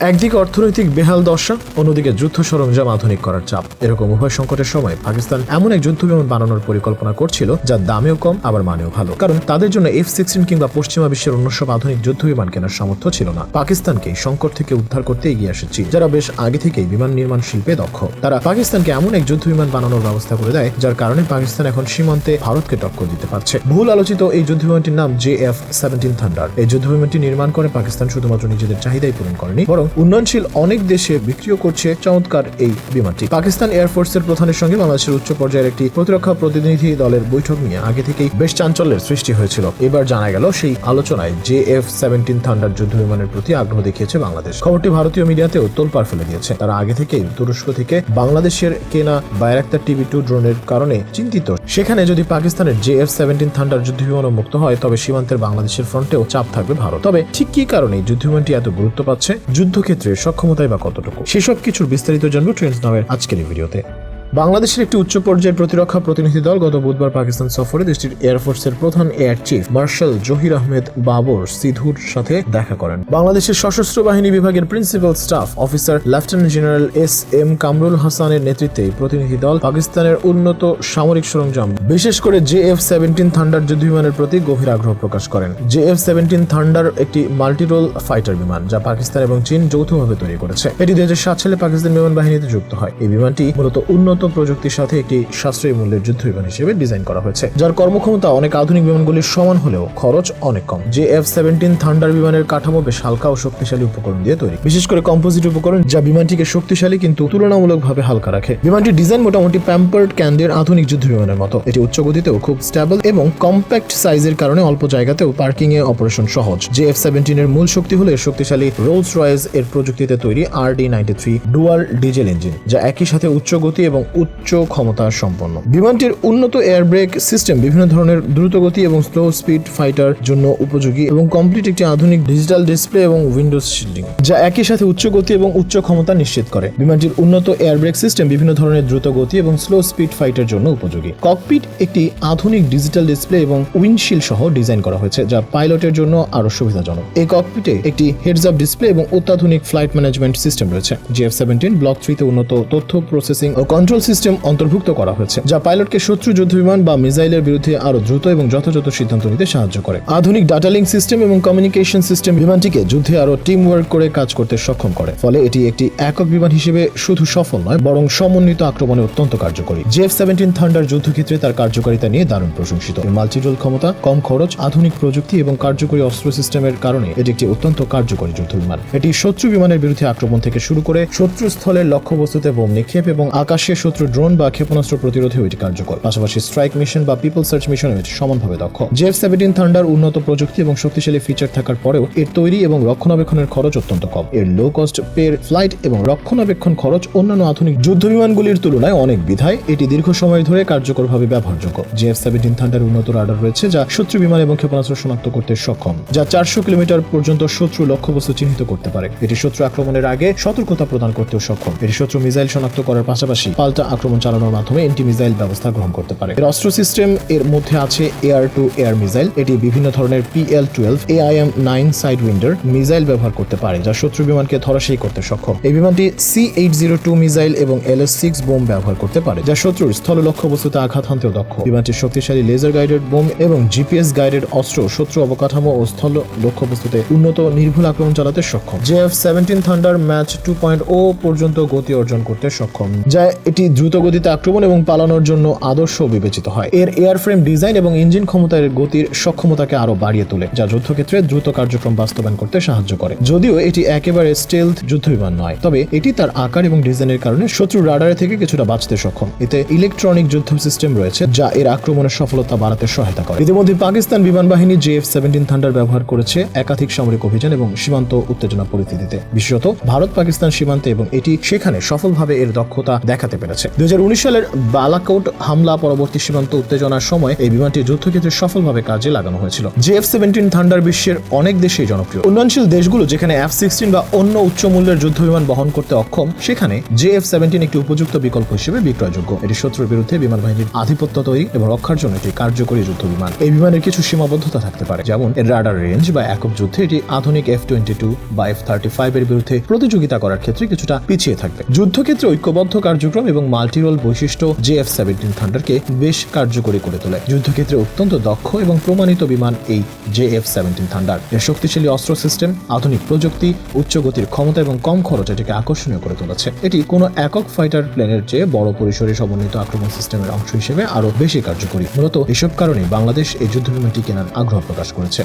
একদিকে অর্থনৈতিক বেহাল দশা, অন্যদিকে যুদ্ধ সরঞ্জাম আধুনিক করার চাপ। এরকম উভয় সংকটের সময় পাকিস্তান এমন এক যুদ্ধ বিমান বানানোর পরিকল্পনা করছিল, যা দামেও কম, আবার মানেও ভালো। কারণ তাদের জন্য এফ সিক্সটিন কিংবা পশ্চিমা বিশ্বের অন্য সব আধুনিক যুদ্ধ বিমান কেনার সামর্থ্য ছিল না। পাকিস্তানকে সংকট থেকে উদ্ধার করতে এগিয়ে আসে চীন যারা বেশ আগে থেকেই বিমান নির্মাণ শিল্পে দক্ষ। তারা পাকিস্তানকে এমন এক যুদ্ধ বিমান বানানোর ব্যবস্থা করে দেয়, যার কারণে পাকিস্তান এখন সীমান্তে ভারতকে টক্কর দিতে পারছে। ভুল আলোচিত এই যুদ্ধ বিমানটির নাম জে এফ সেভেন্টিন থান্ডার এই যুদ্ধ বিমানটি নির্মাণ করে পাকিস্তান শুধুমাত্র নিজেদের চাহিদাই পূরণ করেনি, বরং উন্নয়নশীল অনেক দেশে বিক্রিও করছে চমৎকার এই বিমানটি। পাকিস্তান এয়ারফোর্সের প্রধানের সঙ্গে বাংলাদেশের উচ্চ পর্যায়ের একটি প্রতিরক্ষা প্রতিনিধি দলের বৈঠক নিয়ে আগে থেকেই বেশ চাঞ্চল্যের সৃষ্টি হয়েছিল। এবার জানা গেল সেই আলোচনায় জে এফ সেভেন্টিন থান্ডার যুদ্ধ বিমানের প্রতি আগ্রহ দেখিয়েছে বাংলাদেশ। খবরটি ভারতীয় মিডিয়াতেও তোলপাড় ফেলে দিয়েছে। তারা আগে থেকেই তুরস্ক থেকে বাংলাদেশের কেনা বায়রাক্তার টিভি টু ড্রোনের কারণে চিন্তিত। সেখানে যদি পাকিস্তানের জে এফ সেভেন্টিন থান্ডার যুদ্ধ বিমানও মুক্ত হয়, তবে সীমান্তের বাংলাদেশের ফ্রন্টেও চাপ থাকবে ভারত। তবে ঠিক কি কারণে যুদ্ধ বিমানটি এত গুরুত্ব পাচ্ছে? যুদ্ধক্ষেত্রে সক্ষমতাই বা কতটুকু? সেসব কিছুর বিস্তারিত জানব ট্রেন্ডস নামের আজকের ভিডিওতে। বাংলাদেশের একটি উচ্চ পর্যায়ের প্রতিরক্ষা প্রতিনিধি দল গত বুধবার পাকিস্তান সফরে দেশটির এয়ারফোর্সের প্রধান air chief marshal Zahir Ahmed Babar সিধুর সাথে দেখা করেন। বাংলাদেশের সশস্ত্র বাহিনী বিভাগের principal staff officer lieutenant general S M Kamrul হাসানের নেতৃত্বে প্রতিনিধি দল পাকিস্তানের উন্নত সামরিক সরঞ্জাম, বিশেষ করে জে এফ সেভেন্টিন থান্ডার যুদ্ধ বিমানের প্রতি গভীর আগ্রহ প্রকাশ করেন। জে এফ সেভেন্টিন থান্ডার একটি মাল্টিরোল ফাইটার বিমান যা পাকিস্তান এবং চীন যৌথভাবে তৈরি করেছে। এটি হাজার সাত সালে পাকিস্তান বিমান বাহিনীতে যুক্ত হয়। এই বিমানটি মূলত উন্নত প্রযুক্তির সাথে একটি সাশ্রয়ী মূল্যের যুদ্ধ বিমান হিসেবে ডিজাইন করা হয়েছে, যার কর্মক্ষমতা অনেক আধুনিক বিমানগুলির সমান হলেও খরচ অনেক কম। যে এফ সেভেন্টিন থান্ডার বিমানের কাঠামো বেশ হালকা ও শক্তিশালী উপকরণ দিয়ে তৈরি। বিশেষ করে কম্পোজিট উপকরণ, যা বিমানটিকে শক্তিশালী কিন্তু তুলনামূলকভাবে হালকা রাখে। বিমানটির ডিজাইন মোটামুটি প্যাম্পার্ড ক্যান্ডের আধুনিক যুদ্ধ বিমানের মতো। এটি উচ্চ গতিতেও খুব স্টেবল এবং কম্প্যাক্ট সাইজের কারণে অল্প জায়গাতেও পার্কিং এ অপারেশন সহজ। যে এফ সেভেন্টিনের মূল শক্তি হলো এর শক্তিশালী রোলস রয়েস এর প্রযুক্তিতে তৈরি R D ninety three dual diesel engine যা একই সাথে উচ্চ গতি এবং উচ্চ ক্ষমতা সম্পন্ন। বিমানটির উন্নত এয়ার ব্রেক সিস্টেম বিভিন্ন ধরনের দ্রুতগতি এবং স্লো স্পিড ফাইটার জন্য উপযোগী এবং কমপ্লিট একটি আধুনিক ডিজিটাল ডিসপ্লে এবং উইন্ডোজ শিল্ডিং যা একই সাথে উচ্চ গতি এবং উচ্চ ক্ষমতা নিশ্চিত করে। বিমানটির উন্নত এয়ার ব্রেক সিস্টেম বিভিন্ন ধরনের দ্রুত গতি এবং স্লো স্পিড ফাইটার জন্য উপযোগী। ককপিট একটি আধুনিক ডিজিটাল ডিসপ্লে এবং উইন্ডশিল্ড সহ ডিজাইন করা হয়েছে, যা পাইলটের জন্য আরও সুবিধাজনক। এই ককপিটে একটি হেডস আপ ডিসপ্লে এবং অত্যাধুনিক ফ্লাইট ম্যানেজমেন্ট সিস্টেম রয়েছে। জিএফ সেভেন্টিন ব্লক থ্রিতে উন্নত তথ্য প্রসেসিং ও কন্ট্রোল সিস্টেম অন্তর্ভুক্ত করা হয়েছে, যা পাইলটকে শত্রু যুদ্ধ বিমান বা মিসাইলের বিরুদ্ধে আরও দ্রুত এবং যথাযথ সিদ্ধান্ত নিতে সাহায্য করে। আধুনিক ডাটা লিঙ্ক সিস্টেম এবং কমিউনিকেশন সিস্টেম বিমানটিকে যুদ্ধে আরও টিম ওয়ার্ক করে কাজ করতে সক্ষম করে, ফলে এটি একটি একক বিমান হিসেবে শুধু সফল নয়, বরং সমন্বিত আক্রমণে অত্যন্ত কার্যকরী। জেফ সেভেন্টিন থান্ডার যুদ্ধক্ষেত্রে তার কার্যকারিতা নিয়ে দারুণ প্রশংসিত। মাল্টিরোল ক্ষমতা, কম খরচ, আধুনিক প্রযুক্তি এবং কার্যকরী অস্ত্র সিস্টেমের কারণে এটি একটি অত্যন্ত কার্যকরী যুদ্ধ বিমান। এটি শত্রু বিমানের বিরুদ্ধে আক্রমণ থেকে শুরু করে শত্রু স্থলের লক্ষ্যবস্তুতে বোম নিক্ষেপ এবং আকাশে শত্রু ড্রোন বা ক্ষেপণাস্ত্র প্রতিরোধেও এটি কার্যকর। পাশাপাশি স্ট্রাইক মিশন বা পিপল সার্চ মিশনে এটি সমানভাবে দক্ষ। জেফ সেভেন্টিন থান্ডার উন্নত প্রযুক্তি এবং শক্তিশালী ফিচার থাকার পরেও এর তৈরি এবং রক্ষণাবেক্ষণের খরচ অত্যন্ত কম। এর লো কস্ট পের ফ্লাইট এবং রক্ষণাবেক্ষণ খরচ অন্যান্য আধুনিক যুদ্ধ বিমানগুলির তুলনায় অনেক বিধায় এটি দীর্ঘ সময় ধরে কার্যকরভাবে ব্যবহারযোগ্য। জেএফ সেভেন্টিন থান্ডার উন্নত রাডার রয়েছে যা শত্রু বিমান এবং ক্ষেপণাস্ত্র শনাক্ত করতে সক্ষম, যা চারশো কিলোমিটার পর্যন্ত শত্রু লক্ষ্যবস্তু চিহ্নিত করতে পারে। এটি শত্রু আক্রমণের আগে সতর্কতা প্রদান করতেও সক্ষম। এটি শত্রু মিসাইল শনাক্ত করার পাশাপাশি পাল্টা আক্রমণ চালানোর মাধ্যমে এন্টি মিসাইল ব্যবস্থা গ্রহণ করতে পারে। এর অস্ত্র সিস্টেম এর মধ্যে আছে এয়ার টু এয়ার মিসাইল এটি বিভিন্ন ধরনের PL twelve AIM nine sidewinder missile ব্যবহার করতে পারে, যা শত্রু বিমানকে ধরাশায়ী করতে সক্ষম। এই বিমানটি C eight zero two missile এবং এল এস সিক্স বোম ব্যবহার করতে পারে, যা শত্রুর স্থল লক্ষ্য বস্তুতে আঘাত হানতেও দক্ষ। বিমানটির শক্তিশালী লেজার গাইডেড বোম এবং জিপিএস গাইডেড অস্ত্র শত্রু অবকাঠামো ও স্থল লক্ষ্যবস্তুতে উন্নত নির্ভুল আক্রমণ চালাতে সক্ষম। JF seventeen thunder mach two point ও পর্যন্ত গতি অর্জন করতে সক্ষম, যা এটি দ্রুত গতিতে আক্রমণ এবং পালানোর জন্য আদর্শ বিবেচিত হয়। এর এয়ারফ্রেম ডিজাইন এবং ইঞ্জিন ক্ষমতার গতির সক্ষমতাকে আরও বাড়িয়ে তোলে, যা যুদ্ধক্ষেত্রে দ্রুত কার্যক্রম বাস্তবায়ন করতে সাহায্য করে। যদিও এটি একেবারে স্টেলথ যুদ্ধ বিমান নয়, তবে এটি তার আকার এবং ডিজাইনের কারণে শত্রু রাডারে থেকে কিছুটা বাঁচতে সক্ষম। এতে ইলেকট্রনিক যুদ্ধ সিস্টেম রয়েছে, যা এর আক্রমণের সফলতা বাড়াতে সহায়তা করে। ইতিমধ্যে পাকিস্তান বিমান বাহিনী জেএফ সেভেন্টিন থান্ডার ব্যবহার করেছে একাধিক সামরিক অভিযান এবং সীমান্ত উত্তেজনা পরিস্থিতিতে। বিশেষত ভারত পাকিস্তান সীমান্তে এবং এটি সেখানে সফলভাবে এর দক্ষতা দেখাতে পেরেছে। করেছে। দুই সালের বালাকোট হামলা পরবর্তী সীমান্ত উত্তেজনার সময় এই বিমানটি যুদ্ধক্ষেত্রে সফলভাবে কাজে লাগানো হয়েছিল। যে এফ সেভেন্টিন থান্ডার বিশ্বের অনেক দেশেই জনপ্রিয়। উন্নয়নশীল দেশগুলো যেখানে এফ সিক্সটিন বা অন্য উচ্চ মূল্যের যুদ্ধ বিমান বহন করতে অক্ষম, সেখানে জে এফ সেভেন্টিন একটি উপযুক্ত বিকল্প হিসেবে বিক্রয়যোগ্য। এটি শত্রুর বিরুদ্ধে বিমান বাহিনীর আধিপত্য তৈরি এবং রক্ষার জন্য একটি কার্যকরী যুদ্ধ বিমান। এই বিমানের কিছু সীমাবদ্ধতা থাকতে পারে, যেমন এর রাডার রেঞ্জ বা একক যুদ্ধে এটি আধুনিক এফ টোয়েন্টি টু বা এফ থার্টি ফাইভ এর বিরুদ্ধে প্রতিযোগিতা করার ক্ষেত্রে কিছুটা পিছিয়ে থাকবে। যুদ্ধক্ষেত্রে ঐক্যবদ্ধ কার্যক্রম এবং মাল্টিরোল বৈশিষ্ট্য জে এফ সেভেন্টিন থান্ডারকে বেশ কার্যকরী করে তোলে। যুদ্ধক্ষেত্রে অত্যন্ত দক্ষ এবং প্রমাণিত বিমান এই জে এফ সেভেন্টিন থান্ডার। এর শক্তিশালী অস্ত্র সিস্টেম, আধুনিক প্রযুক্তি উচ্চ গতির ক্ষমতা এবং কম খরচ এটিকে আকর্ষণীয় করে তুলেছে। এটি কোনো একক ফাইটার প্লেনের চেয়ে বড় পরিসরে সমন্বিত আক্রমণ সিস্টেমের অংশ হিসেবে আরও বেশি কার্যকরী। মূলত এসব কারণে বাংলাদেশ এই যুদ্ধ বিমানটি কেনার আগ্রহ প্রকাশ করেছে।